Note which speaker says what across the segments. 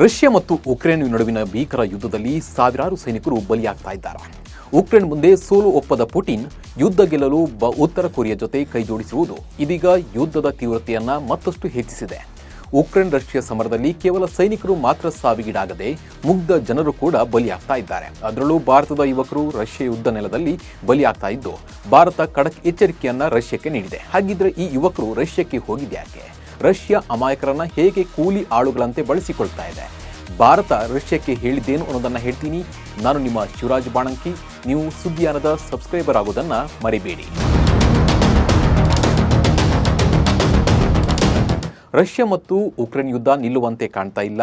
Speaker 1: Russia ಮತ್ತು Ukraine ನಡುವಿನ ಭೀಕರ ಯುದ್ಧದಲ್ಲಿ ಸಾವಿರಾರು ಸೈನಿಕರು ಬಲಿಯಾಗ್ತಾ ಇದ್ದಾರೆ. ಉಕ್ರೇನ್ ಮುಂದೆ ಸೋಲು ಒಪ್ಪದ ಪುಟಿನ್ ಯುದ್ಧ ಗೆಲ್ಲಲು ಉತ್ತರ ಕೊರಿಯಾ ಜೊತೆ ಕೈಜೋಡಿಸಿರುವುದು ಇದೀಗ ಯುದ್ಧದ ತೀವ್ರತೆಯನ್ನ ಮತ್ತಷ್ಟು ಹೆಚ್ಚಿಸಿದೆ. ಉಕ್ರೇನ್ ರಷ್ಯಾ ಸಮರದಲ್ಲಿ ಕೇವಲ ಸೈನಿಕರು ಮಾತ್ರ ಸಾವಿಗೀಡಾಗದೆ ಮುಗ್ಧ ಜನರು ಕೂಡ ಬಲಿಯಾಗ್ತಾ ಇದ್ದಾರೆ. ಅದರಲ್ಲೂ ಭಾರತದ ಯುವಕರು ರಷ್ಯಾ ಯುದ್ಧ ನೆಲದಲ್ಲಿ ಬಲಿಯಾಗ್ತಾ ಇದ್ದು, ಭಾರತ ಕಡಕ್ ಎಚ್ಚರಿಕೆಯನ್ನ ರಷ್ಯಾಕ್ಕೆ ನೀಡಿದೆ. ಹಾಗಿದ್ರೆ ಈ ಯುವಕರು ರಷ್ಯಾಕ್ಕೆ ಹೋಗಿದ್ಯಾಕೆ? ರಷ್ಯಾ ಅಮಾಯಕರನ್ನ ಹೇಗೆ ಕೂಲಿ ಆಳುಗಳಂತೆ ಬಳಸಿಕೊಳ್ತಾ ಇದೆ? ಭಾರತ ರಷ್ಯಾಕ್ಕೆ ಹೇಳಿದ್ದೇನು ಅನ್ನೋದನ್ನು ಹೇಳ್ತೀನಿ. ನಾನು ನಿಮ್ಮ ಶಿವರಾಜ್ ಬಾಣಂಕಿ. ನೀವು ಸುದ್ದಿಯಾನದ ಸಬ್ಸ್ಕ್ರೈಬರ್ ಆಗೋದನ್ನು ಮರಿಬೇಡಿ. ರಷ್ಯಾ ಮತ್ತು ಉಕ್ರೇನ್ ಯುದ್ಧ ನಿಲ್ಲುವಂತೆ ಕಾಣ್ತಾ ಇಲ್ಲ.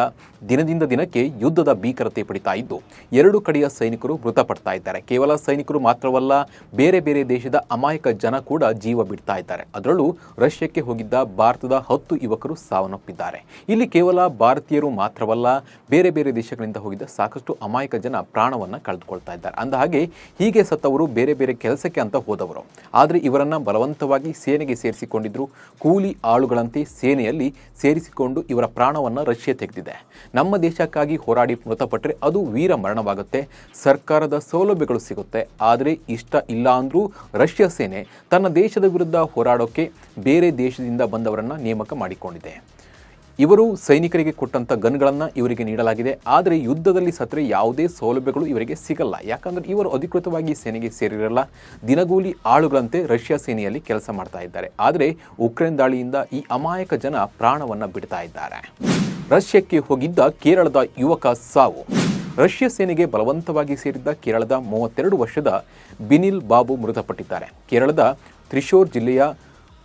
Speaker 1: ದಿನದಿಂದ ದಿನಕ್ಕೆ ಯುದ್ಧದ ಭೀಕರತೆ ಪಡಿತಾ ಇದ್ದು, ಎರಡು ಕಡೆಯ ಸೈನಿಕರು ಮೃತಪಡ್ತಾ ಇದ್ದಾರೆ. ಕೇವಲ ಸೈನಿಕರು ಮಾತ್ರವಲ್ಲ, ಬೇರೆ ಬೇರೆ ದೇಶದ ಅಮಾಯಕ ಜನ ಕೂಡ ಜೀವ ಬಿಡ್ತಾ ಇದ್ದಾರೆ. ಅದರಲ್ಲೂ ರಷ್ಯಾಕ್ಕೆ ಹೋಗಿದ್ದ ಭಾರತದ ಹತ್ತು ಯುವಕರು ಸಾವನ್ನಪ್ಪಿದ್ದಾರೆ. ಇಲ್ಲಿ ಕೇವಲ ಭಾರತೀಯರು ಮಾತ್ರವಲ್ಲ, ಬೇರೆ ಬೇರೆ ದೇಶಗಳಿಂದ ಹೋಗಿದ್ದ ಸಾಕಷ್ಟು ಅಮಾಯಕ ಜನ ಪ್ರಾಣವನ್ನು ಕಳೆದುಕೊಳ್ತಾ ಇದ್ದಾರೆ. ಅಂದ ಹಾಗೆ, ಹೀಗೆ ಸತ್ತವರು ಬೇರೆ ಬೇರೆ ಕೆಲಸಕ್ಕೆ ಅಂತ ಹೋದವರು. ಆದರೆ ಇವರನ್ನು ಬಲವಂತವಾಗಿ ಸೇನೆಗೆ ಸೇರಿಸಿಕೊಂಡಿದ್ರು. ಕೂಲಿ ಆಳುಗಳಂತೆ ಸೇನೆಯಲ್ಲಿ ಸೇರಿಸಿಕೊಂಡು ಇವರ ಪ್ರಾಣವನ್ನು ರಷ್ಯಾ ತೆಗೆದಿದೆ. ನಮ್ಮ ದೇಶಕ್ಕಾಗಿ ಹೋರಾಡಿ ಮೃತಪಟ್ಟರೆ ಅದು ವೀರ ಮರಣವಾಗುತ್ತೆ. ಸರ್ಕಾರದ ಸೌಲಭ್ಯಗಳು ಸಿಗುತ್ತೆ. ಆದರೆ ಇಷ್ಟ ಇಲ್ಲ ಅಂದರೂ ರಷ್ಯಾ ಸೇನೆ ತನ್ನ ದೇಶದ ವಿರುದ್ಧ ಹೋರಾಡೋಕೆ ಬೇರೆ ದೇಶದಿಂದ ಬಂದವರನ್ನ ನೇಮಕ ಮಾಡಿಕೊಂಡಿದೆ. ಇವರು ಸೈನಿಕರಿಗೆ ಕೊಟ್ಟಂತ ಗನ್ಗಳನ್ನು ಇವರಿಗೆ ನೀಡಲಾಗಿದೆ. ಆದರೆ ಯುದ್ಧದಲ್ಲಿ ಸತ್ರೆ ಯಾವುದೇ ಸೌಲಭ್ಯಗಳು ಇವರಿಗೆ ಸಿಗಲ್ಲ. ಯಾಕಂದ್ರೆ ಇವರು ಅಧಿಕೃತವಾಗಿ ಸೇನೆಗೆ ಸೇರಿರಲ್ಲ. ದಿನಗೂಲಿ ಆಳುಗಳಂತೆ ರಷ್ಯಾ ಸೇನೆಯಲ್ಲಿ ಕೆಲಸ ಮಾಡ್ತಾ ಇದ್ದಾರೆ. ಆದರೆ ಉಕ್ರೇನ್ ದಾಳಿಯಿಂದ ಈ ಅಮಾಯಕ ಜನ ಪ್ರಾಣವನ್ನ ಬಿಡ್ತಾ ಇದ್ದಾರೆ. ರಷ್ಯಾಕ್ಕೆ ಹೋಗಿದ್ದ ಕೇರಳದ ಯುವಕ ಸಾವು. ರಷ್ಯಾ ಸೇನೆಗೆ ಬಲವಂತವಾಗಿ ಸೇರಿದ್ದ ಕೇರಳದ ಮೂವತ್ತೆರಡು ವರ್ಷದ ಬಿನಿಲ್ ಬಾಬು ಮೃತಪಟ್ಟಿದ್ದಾರೆ. ಕೇರಳದ ತ್ರಿಶೂರ್ ಜಿಲ್ಲೆಯ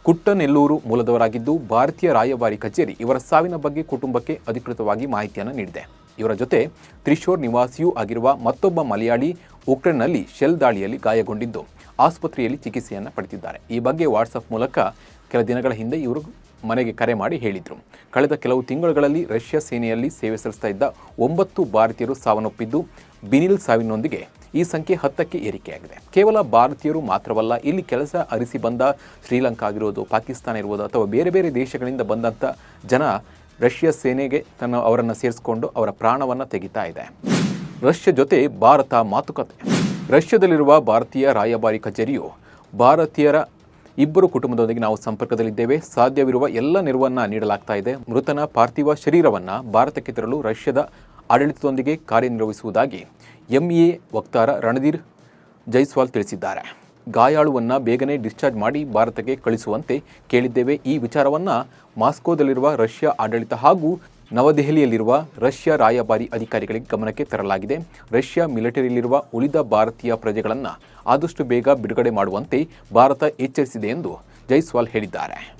Speaker 1: ಕುಟ್ಟನೆಲ್ಲೂರು ಮೂಲದವರಾಗಿದ್ದು ಭಾರತೀಯ ರಾಯಭಾರಿ ಕಚೇರಿ ಇವರ ಸಾವಿನ ಬಗ್ಗೆ ಕುಟುಂಬಕ್ಕೆ ಅಧಿಕೃತವಾಗಿ ಮಾಹಿತಿಯನ್ನು ನೀಡಿದೆ. ಇವರ ಜೊತೆ ತ್ರಿಶೂರ್ ನಿವಾಸಿಯೂ ಆಗಿರುವ ಮತ್ತೊಬ್ಬ ಮಲಯಾಳಿ ಉಕ್ರೇನ್ನಲ್ಲಿ ಶೆಲ್ ದಾಳಿಯಲ್ಲಿ ಗಾಯಗೊಂಡಿದ್ದು, ಆಸ್ಪತ್ರೆಯಲ್ಲಿ ಚಿಕಿತ್ಸೆಯನ್ನು ಪಡೆದಿದ್ದಾರೆ. ಈ ಬಗ್ಗೆ ವಾಟ್ಸಪ್ ಮೂಲಕ ಕೆಲ ದಿನಗಳ ಹಿಂದೆ ಇವರು ಮನೆಗೆ ಕರೆ ಮಾಡಿ ಹೇಳಿದರು. ಕಳೆದ ಕೆಲವು ತಿಂಗಳುಗಳಲ್ಲಿ ರಷ್ಯಾ ಸೇನೆಯಲ್ಲಿ ಸೇವೆ ಸಲ್ಲಿಸ್ತಾ ಇದ್ದ ಒಂಬತ್ತು ಭಾರತೀಯರು ಸಾವನ್ನಪ್ಪಿದ್ದು, ಬಿನಿಲ್ ಸಾವಿನೊಂದಿಗೆ ಈ ಸಂಖ್ಯೆ ಹತ್ತಕ್ಕೆ ಏರಿಕೆಯಾಗಿದೆ. ಕೇವಲ ಭಾರತೀಯರು ಮಾತ್ರವಲ್ಲ, ಇಲ್ಲಿ ಕೆಲಸ ಅರಿಸಿ ಬಂದ ಶ್ರೀಲಂಕಾ ಆಗಿರೋದು ಪಾಕಿಸ್ತಾನ ಇರ್ಬೋದು, ಅಥವಾ ಬೇರೆ ಬೇರೆ ದೇಶಗಳಿಂದ ಬಂದಂಥ ಜನ ರಷ್ಯಾ ಸೇನೆಗೆ ತನ್ನ ಅವರನ್ನು ಸೇರಿಸಿಕೊಂಡು ಅವರ ಪ್ರಾಣವನ್ನು ತೆಗಿತಾ ಇದೆ. ರಷ್ಯಾ ಜೊತೆ ಭಾರತ ಮಾತುಕತೆ. ರಷ್ಯಾದಲ್ಲಿರುವ ಭಾರತೀಯ ರಾಯಭಾರಿ ಕಚೇರಿಯು ಭಾರತೀಯರ ಇಬ್ಬರು ಕುಟುಂಬದೊಂದಿಗೆ ನಾವು ಸಂಪರ್ಕದಲ್ಲಿದ್ದೇವೆ. ಸಾಧ್ಯವಿರುವ ಎಲ್ಲ ನೆರವನ್ನು ನೀಡಲಾಗ್ತಾ ಇದೆ. ಮೃತನ ಪಾರ್ಥಿವ ಶರೀರವನ್ನು ಭಾರತಕ್ಕೆ ತರಲು ರಷ್ಯಾದ ಆಡಳಿತದೊಂದಿಗೆ ಕಾರ್ಯನಿರ್ವಹಿಸುವುದಾಗಿ ಎಂಇಎ ವಕ್ತಾರ ರಣಧೀರ್ ಜೈಸ್ವಾಲ್ ತಿಳಿಸಿದ್ದಾರೆ. ಗಾಯಾಳುವನ್ನು ಬೇಗನೆ ಡಿಸ್ಚಾರ್ಜ್ ಮಾಡಿ ಭಾರತಕ್ಕೆ ಕಳಿಸುವಂತೆ ಕೇಳಿದ್ದೇವೆ. ಈ ವಿಚಾರವನ್ನು ಮಾಸ್ಕೋದಲ್ಲಿರುವ ರಷ್ಯಾ ಆಡಳಿತ ಹಾಗೂ ನವದೆಹಲಿಯಲ್ಲಿರುವ ರಷ್ಯಾ ರಾಯಭಾರಿ ಅಧಿಕಾರಿಗಳಿಗೆ ಗಮನಕ್ಕೆ ತರಲಾಗಿದೆ. ರಷ್ಯಾ ಮಿಲಿಟರಿಯಲ್ಲಿರುವ ಉಳಿದ ಭಾರತೀಯ ಪ್ರಜೆಗಳನ್ನು ಆದಷ್ಟು ಬೇಗ ಬಿಡುಗಡೆ ಮಾಡುವಂತೆ ಭಾರತ ಎಚ್ಚರಿಸಿದೆ ಎಂದು ಜೈಸ್ವಾಲ್ ಹೇಳಿದ್ದಾರೆ.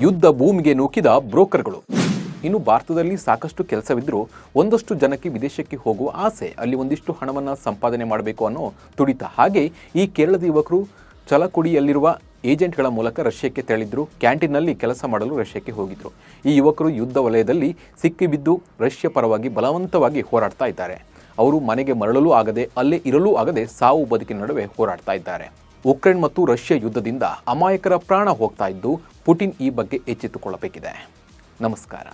Speaker 1: ಯುದ್ಧ ಭೂಮಿಗೆ ನೂಕಿದ ಬ್ರೋಕರ್ಗಳು ಇನ್ನು ಭಾರತದಲ್ಲಿ ಸಾಕಷ್ಟು ಕೆಲಸವಿದ್ದರೂ ಒಂದಷ್ಟು ಜನಕ್ಕೆ ವಿದೇಶಕ್ಕೆ ಹೋಗುವ ಆಸೆ, ಅಲ್ಲಿ ಒಂದಿಷ್ಟು ಹಣವನ್ನು ಸಂಪಾದನೆ ಮಾಡಬೇಕು ಅನ್ನೋ ತುಡಿತ. ಹಾಗೆ ಈ ಕೇರಳದ ಯುವಕರು ಚಲಕುಡಿಯಲ್ಲಿರುವ ಏಜೆಂಟ್ಗಳ ಮೂಲಕ ರಷ್ಯಾಕ್ಕೆ ತೆರಳಿದ್ರು, ಕ್ಯಾಂಟೀನ್ನಲ್ಲಿ ಕೆಲಸ ಮಾಡಲು ರಷ್ಯಾಕ್ಕೆ ಹೋಗಿದ್ರು. ಈ ಯುವಕರು ಯುದ್ಧ ವಲಯದಲ್ಲಿ ಸಿಕ್ಕಿಬಿದ್ದು ರಷ್ಯಾ ಪರವಾಗಿ ಬಲವಂತವಾಗಿ ಹೋರಾಡ್ತಾ ಇದ್ದಾರೆ. ಅವರು ಮನೆಗೆ ಮರಳಲು ಆಗದೆ, ಅಲ್ಲೇ ಇರಲೂ ಆಗದೆ ಸಾವು ಬದುಕಿನ ನಡುವೆ ಹೋರಾಡ್ತಾ ಇದ್ದಾರೆ. ಉಕ್ರೇನ್ ಮತ್ತು ರಷ್ಯಾ ಯುದ್ಧದಿಂದ ಅಮಾಯಕರ ಪ್ರಾಣ ಹೋಗ್ತಾ ಇದ್ದು, ಪುಟಿನ್ ಈ ಬಗ್ಗೆ ಎಚ್ಚೆತ್ತುಕೊಳ್ಳಬೇಕಿದೆ. ನಮಸ್ಕಾರ